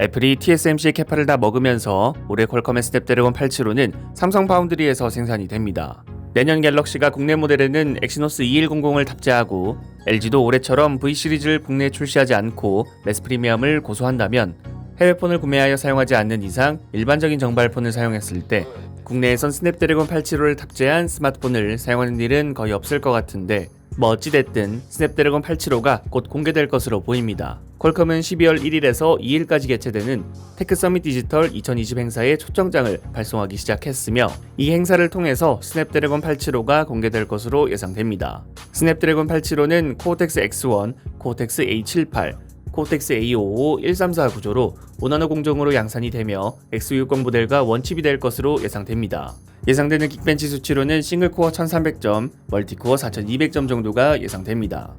애플이 TSMC 캐파를 다 먹으면서 올해 퀄컴의 스냅드래곤 875는 삼성 파운드리에서 생산이 됩니다. 내년 갤럭시가 국내 모델에는 엑시노스 2100을 탑재하고 LG도 올해처럼 V 시리즈를 국내에 출시하지 않고 매스 프리미엄을 고수한다면 해외폰을 구매하여 사용하지 않는 이상 일반적인 정발폰을 사용했을 때 국내에선 스냅드래곤 875를 탑재한 스마트폰을 사용하는 일은 거의 없을 것 같은데 뭐 어찌됐든 스냅드래곤 875가 곧 공개될 것으로 보입니다. 퀄컴은 12월 1일에서 2일까지 개최되는 테크 서밋 디지털 2020 행사에 초청장을 발송하기 시작했으며 이 행사를 통해서 스냅드래곤 875가 공개될 것으로 예상됩니다. 스냅드래곤 875는 코어텍스 X1, 코어텍스 A78, 코텍스 A55 134 구조로 모나노 공정으로 양산이 되며 X60 모델과 원칩이 될 것으로 예상됩니다. 예상되는 긱벤치 수치로는 싱글코어 1300점, 멀티코어 4200점 정도가 예상됩니다.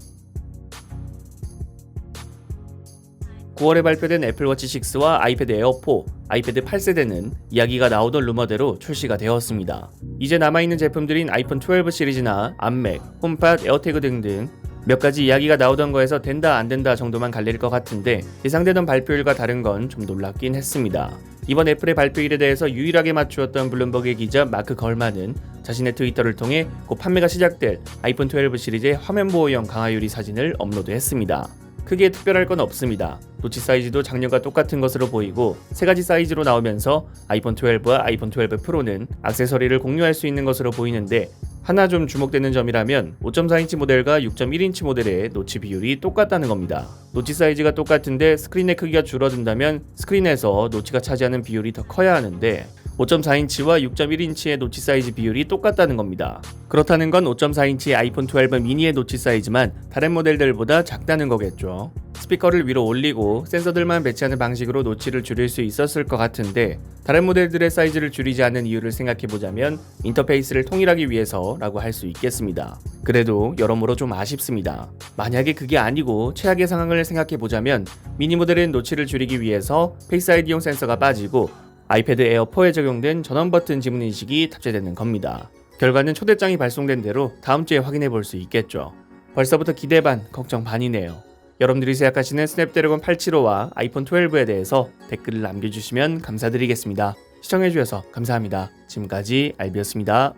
9월에 발표된 애플워치 6와 아이패드 에어 4, 아이패드 8세대는 이야기가 나오던 루머대로 출시가 되었습니다. 이제 남아있는 제품들인 아이폰 12 시리즈나 암맥, 홈팟, 에어태그 등등 몇 가지 이야기가 나오던 거에서 된다 안 된다 정도만 갈릴 것 같은데 예상되던 발표일과 다른 건 좀 놀랍긴 했습니다. 이번 애플의 발표일에 대해서 유일하게 맞추었던 블룸버그의 기자 마크 걸만은 자신의 트위터를 통해 곧 판매가 시작될 아이폰 12 시리즈의 화면 보호형 강화 유리 사진을 업로드했습니다. 크게 특별할 건 없습니다. 노치 사이즈도 작년과 똑같은 것으로 보이고 세 가지 사이즈로 나오면서 아이폰 12와 아이폰 12 프로는 액세서리를 공유할 수 있는 것으로 보이는데 하나 좀 주목되는 점이라면 5.4인치 모델과 6.1인치 모델의 노치 비율이 똑같다는 겁니다. 노치 사이즈가 똑같은데 스크린의 크기가 줄어든다면 스크린에서 노치가 차지하는 비율이 더 커야 하는데 5.4인치와 6.1인치의 노치 사이즈 비율이 똑같다는 겁니다. 그렇다는 건 5.4인치 아이폰 12 미니의 노치 사이즈만 다른 모델들보다 작다는 거겠죠. 스피커를 위로 올리고 센서들만 배치하는 방식으로 노치를 줄일 수 있었을 것 같은데 다른 모델들의 사이즈를 줄이지 않는 이유를 생각해 보자면 인터페이스를 통일하기 위해서라고 할 수 있겠습니다. 그래도 여러모로 좀 아쉽습니다. 만약에 그게 아니고 최악의 상황을 생각해 보자면 미니 모델은 노치를 줄이기 위해서 페이스 아이디용 센서가 빠지고 아이패드 에어 4에 적용된 전원 버튼 지문 인식이 탑재되는 겁니다. 결과는 초대장이 발송된 대로 다음 주에 확인해 볼 수 있겠죠. 벌써부터 기대 반, 걱정 반이네요. 여러분들이 생각하시는 스냅드래곤 875와 아이폰 12에 대해서 댓글을 남겨주시면 감사드리겠습니다. 시청해주셔서 감사합니다. 지금까지 알비였습니다.